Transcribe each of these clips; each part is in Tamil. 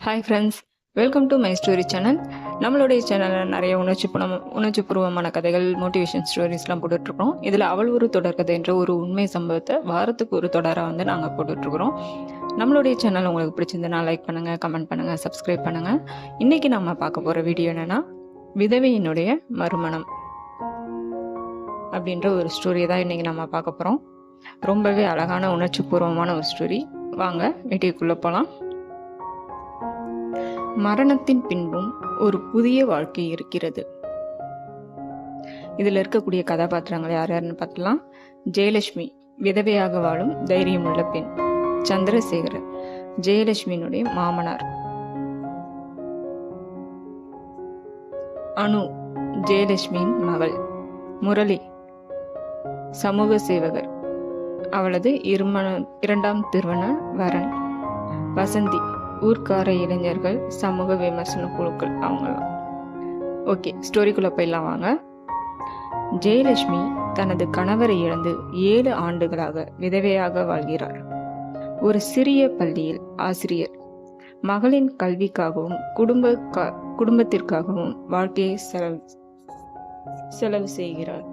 Hi friends welcome to my story channel நம்மளுடைய சேனலில் நிறைய உணர்ச்சி புணம் உணர்ச்சி பூர்வமான கதைகள் மோட்டிவேஷன் ஸ்டோரிஸ்லாம் போட்டுட்ருக்கோம். இதில் அவள் ஒரு தொடர்கதை என்ற ஒரு உண்மை சம்பவத்தை வாரத்துக்கு ஒரு தொடராக வந்து நாங்கள் போட்டுட்ருக்குறோம். நம்மளுடைய சேனல் உங்களுக்கு பிடிச்சிருந்தனா லைக் பண்ணுங்கள் கமெண்ட் பண்ணுங்கள் சப்ஸ்கிரைப் பண்ணுங்கள் இன்றைக்கி நம்ம பார்க்க போகிற வீடியோ என்னென்னா விதவையினுடைய மறுமணம் அப்படின்ற ஒரு ஸ்டோரியை தான் இன்றைக்கி நம்ம பார்க்க போகிறோம் ரொம்பவே அழகான உணர்ச்சி பூர்வமான ஒரு ஸ்டோரி வாங்க வீட்டுக்குள்ளே போகலாம் மரணத்தின் பின்பும் ஒரு புதிய வாழ்க்கை இருக்கிறது. இதில் இருக்கக்கூடிய கதாபாத்திரங்கள் யார் யாருன்னு பார்த்தலாம் ஜெயலட்சுமி விதவையாக வாழும் தைரியமுள்ள பெண் சந்திரசேகரன் ஜெயலட்சுமியினுடைய மாமனார். அனு ஜெயலட்சுமியின் மகள். முரளி சமூக சேவகர். அவளது இருமண இரண்டாம் திருமண வரன். வசந்தி ஊர்க்கார இளைஞர்கள் சமூக விமர்சன குழுக்கள் அவங்களாம் ஓகே ஸ்டோரிக்குள்ளே போயிடலாம் வாங்க. ஜெயலட்சுமி தனது கணவரை இழந்து ஏழு ஆண்டுகளாக விதவையாக வாழ்கிறார். ஒரு சிறிய பள்ளியில் ஆசிரியர். மகளின் கல்விக்காகவும் குடும்ப குடும்பத்திற்காகவும் வாழ்க்கையை செலவு செலவு செய்கிறார்.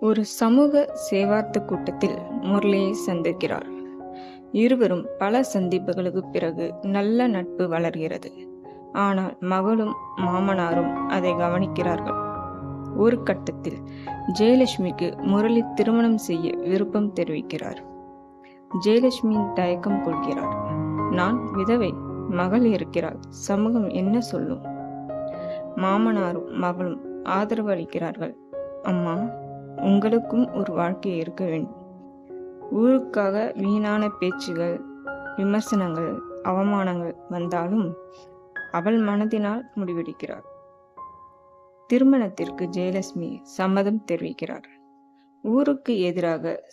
ஒரு சமூக சேவார்த்த கூட்டத்தில் முரளியை சந்திக்கிறார். இருவரும் பல சந்திப்புகளுக்கு பிறகு நல்ல நட்பு வளர்கிறது. ஆனால் மகளும் மாமனாரும் அதை கவனிக்கிறார்கள். ஒரு கட்டத்தில் ஜெயலட்சுமிக்கு முரளி திருமணம் செய்ய விருப்பம் தெரிவிக்கிறார். ஜெயலட்சுமியின் தயக்கம் கொள்கிறார். நான் விதவை மகள் இருக்கிறாள் சமூகம் என்ன சொல்லும் மாமனாரும் மகளும் ஆதரவு அளிக்கிறார்கள். அம்மா உங்களுக்கும் ஒரு வாழ்க்கை இருக்க வேண்டும். ஊருக்காக வீணான பேச்சுகள் விமர்சனங்கள் அவமானங்கள் வந்தாலும் அவள் மனதினால் முடிவெடுக்கிறார். திருமணத்திற்கு ஜெயலட்சுமி சம்மதம் தெரிவிக்கிறார். ஊருக்கு எதிராக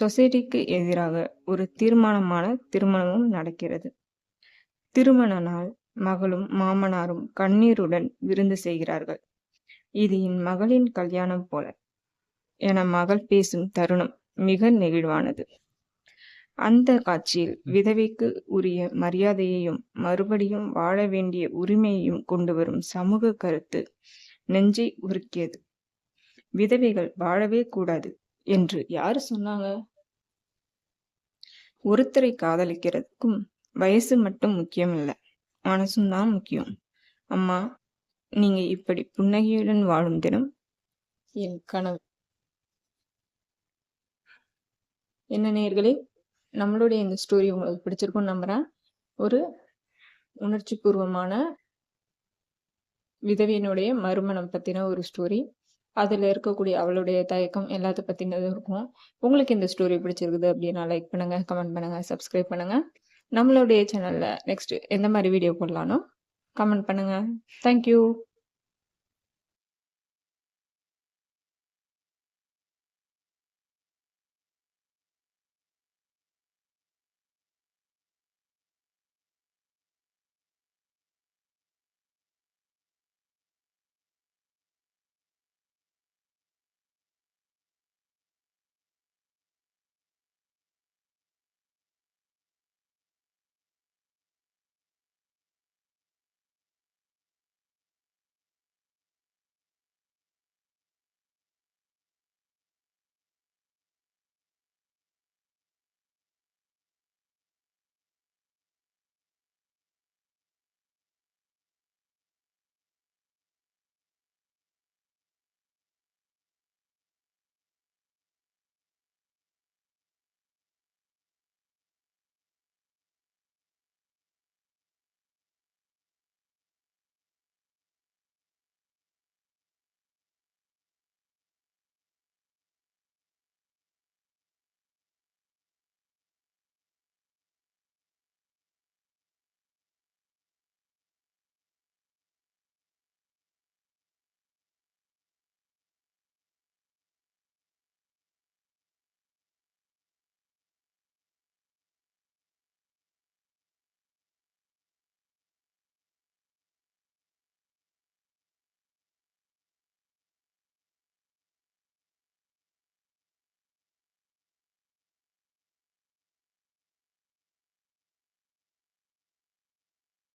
சொசைட்டிக்கு எதிராக ஒரு தீர்மானமான திருமணமும் நடக்கிறது. திருமண நாள் மகளும் மாமனாரும் கண்ணீருடன் விருந்து செய்கிறார்கள். இது என் மகளின் கல்யாணம் போல. என மகள் பேசும் தருணம். மிக நெகிழ்வானது. அந்த காட்சியில் விதவைக்கு உரிய மரியாதையையும் மறுபடியும் வாழ வேண்டிய உரிமையையும் கொண்டு வரும் சமூக கருத்து நெஞ்சை உருக்கியது. விதவைகள் வாழவே கூடாது என்று யாரு சொன்னாங்க? ஒருத்தரை காதலிக்கிறதுக்கும் வயசு மட்டும் முக்கியம் இல்லை மனசும் தான் முக்கியம். அம்மா நீங்க இப்படி புன்னகையுடன் வாழும் தினம் என் கனவு. என்ன நேர்களே நம்மளுடைய இந்த ஸ்டோரி உங்களுக்கு பிடிச்சிருக்கும்னு நம்புகிறேன் ஒரு உணர்ச்சி பூர்வமான விதவியினுடைய மறுமணம் பற்றின ஒரு ஸ்டோரி அதில் இருக்கக்கூடிய அவளுடைய தயக்கம் எல்லாத்த பற்றினதும் இருக்கும். உங்களுக்கு இந்த ஸ்டோரி பிடிச்சிருக்குது அப்படின்னா லைக் பண்ணுங்கள் கமெண்ட் பண்ணுங்கள் சப்ஸ்கிரைப் பண்ணுங்கள் நம்மளுடைய சேனலில் நெக்ஸ்ட் எந்த மாதிரி வீடியோ போடலானோ கமெண்ட் பண்ணுங்கள் தேங்க்யூ